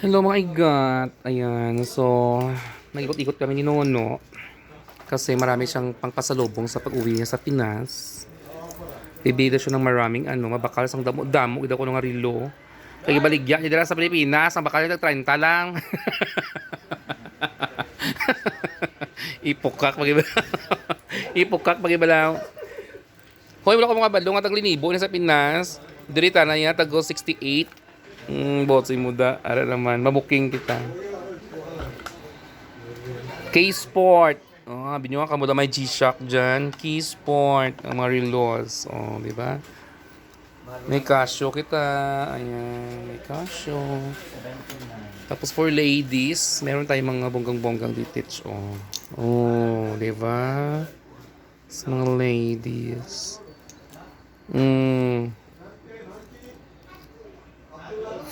Hello mga igat. Ayan, so nag-ikot-ikot kami ni Nono kasi marami siyang pangpasalubong sa pag-uwi niya sa Pinas. Bibili siya ng maraming ano, mabakal sang damo-damo, ida ko ng rilo. Kaya baligya niya sa Pilipinas, ang bakal niya 30 lang. Ipukak magiba. Ipukak magiba Hoy, wala ko mga balong at ang linibo na sa Pinas. Dirita na niya, tago 68. Mm, botsi muda. Ara naman, mabuking kita. K-Sport. Oh, sabi nyo nga, kamuda may G-Shock dyan. K-Sport. Ang mga relos. Oh, di ba? May Casio kita. Ayan, may Casio. Tapos for ladies, meron tayong mga bonggang-bonggang ditich. Oh, oh di ba? Sa mga ladies. Mm.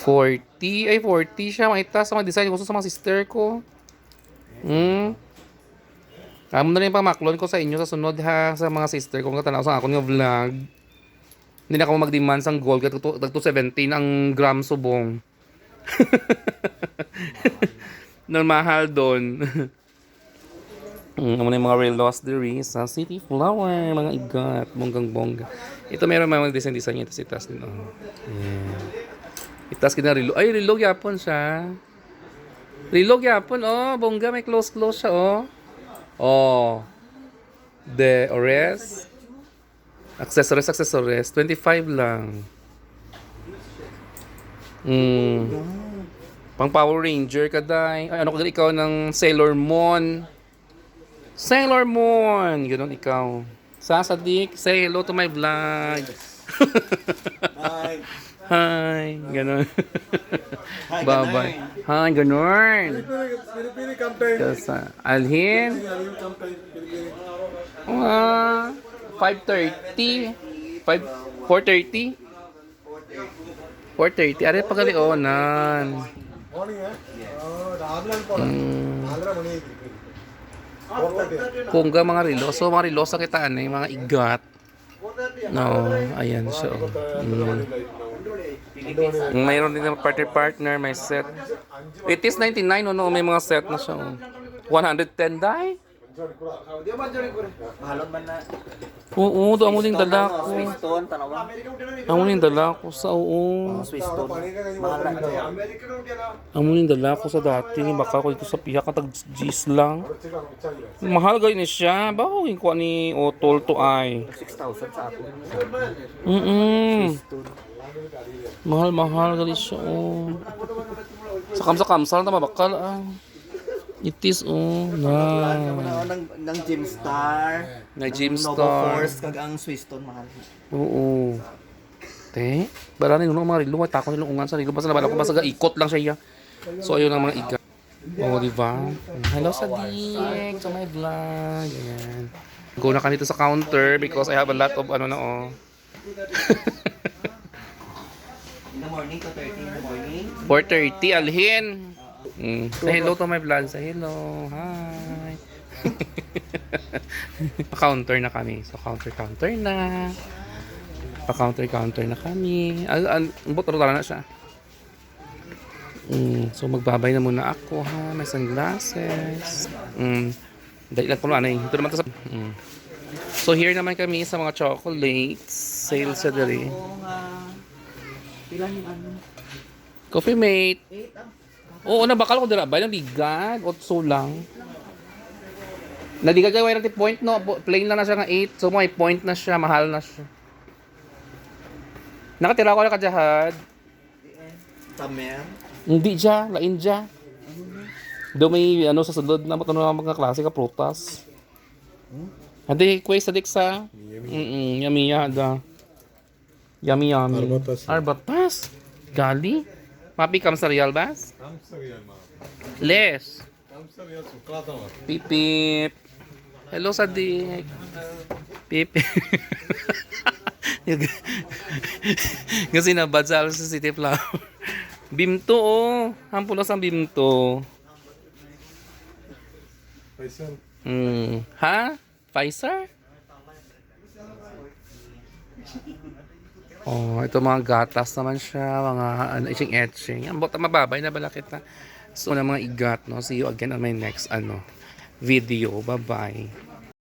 40. Ay, 40 siya. Makita sa mga design. Gusto sa mga sister ko. Hmm. Amo na rin pa maklon ko sa inyo sa sunod ha. Sa mga sister ko. Kung katanaw sa ako nga vlog. Hindi na ako mag-demand sang gold. Tagto 17 ang gram subong. Nang mahal doon. Mm, amo na yung mga real lost diri sa City Flower, mga igat, bonggang bongga. Ito meron mga design design ito si Tas din. Oh. Yeah. Itas kina rilo. Ay, rilog yapon siya. Rilog yapon, oh. Bongga, may close-close siya, oh. Oh. De Ores. Accessories, accessories. 25 lang. Mm. Pang Power Ranger ka, day. Ay, ano ka ikaw ng Sailor Moon. Sailor Moon! Ganun ikaw. Sasadik, say hello to my vlog. Hi. Hi! Ganon. Hi, Babay. Hi, ganon. Pilipili campaign. Kasa. Alhin? Pilipili campaign. Pilipili. Uh, 5.30. 5, 4.30? 4.30. Are, pagalionan. Morning, eh? Oh, Raglan po. Raglan mo Kungga mga riloso, mga riloso kita ano, yung mga igat. No, ayan so. Mm. Mayroon din ng partner partner, may set. It is 99, no, may mga set na siya. oh. 110 dai? Mahalon man na. Oo, doon mo din dala ko. Swiss stone, tanawa. Amo din dala ko sa oo. Swiss stone. Mahal na ito. Amo dala ko sa dati. Baka ko dito sa piyak ka tag G's lang. Mahal gay ni siya. Bawo yung kuha ni Otol to ay. 6,000 sa ako. Mm. Stone. Mahal mahal gali siya oh. Sa kamsa kamsal na mabakal ah. Itis oh na. Ng, ng Gym Star. Na Gym Novo Star. Force, kag ang Swiss stone mahal. Oo. Te, barani nuno mga rilo, tako nilungan sa rilo. Basta nabala ko basta ikot lang siya. So ayun ang mga iga. Oo, di ba? Hello sa Dick, sa my vlog. Ayan. Go na ka dito sa counter because I have a lot of ano na oh. In the morning, 2.30 in the morning. 4.30, alhin. Mm. Say hello to my vlog. Say hello. Hi. Pa-counter na kami. So, counter-counter na. Pa-counter-counter na kami. Al al bot na siya. Mm. So, magbabay na muna ako ha. May sunglasses. Mm. Dahil lang ko ano eh. Ito naman to sa... Mm. So, here naman kami sa mga chocolates. Sale sa dali. Oo nga. Pila yung ano? Coffee mate. 8 Oo, nabakal ko dira ba ng ligag o so lang. Naligag kayo ng point no, plain lang na siya nga 8. So may point na siya, mahal na siya. Nakatira ko na kajahad. Tamer. Hindi dya, lain dya. Do may ano sa sunod na matano ng mga klase ka prutas. Hadi, quest sa diksa. Mm yummy yada. Yummy yummy. Arbatas. Arbatas. Gali. Papi kam sa real bas? Les. Pipip. Hello sa dik. Pipip. Kasi nabad sa alas sa City Flower. Bimto oh. Hampulos ang bimto. Hmm. Ha? Pfizer? Oh, ito mga gatas naman siya, mga ano, etching-etching. Ang bota mababay na balakit na. So, na mga igat, no? See you again on my next, ano, video. Bye-bye.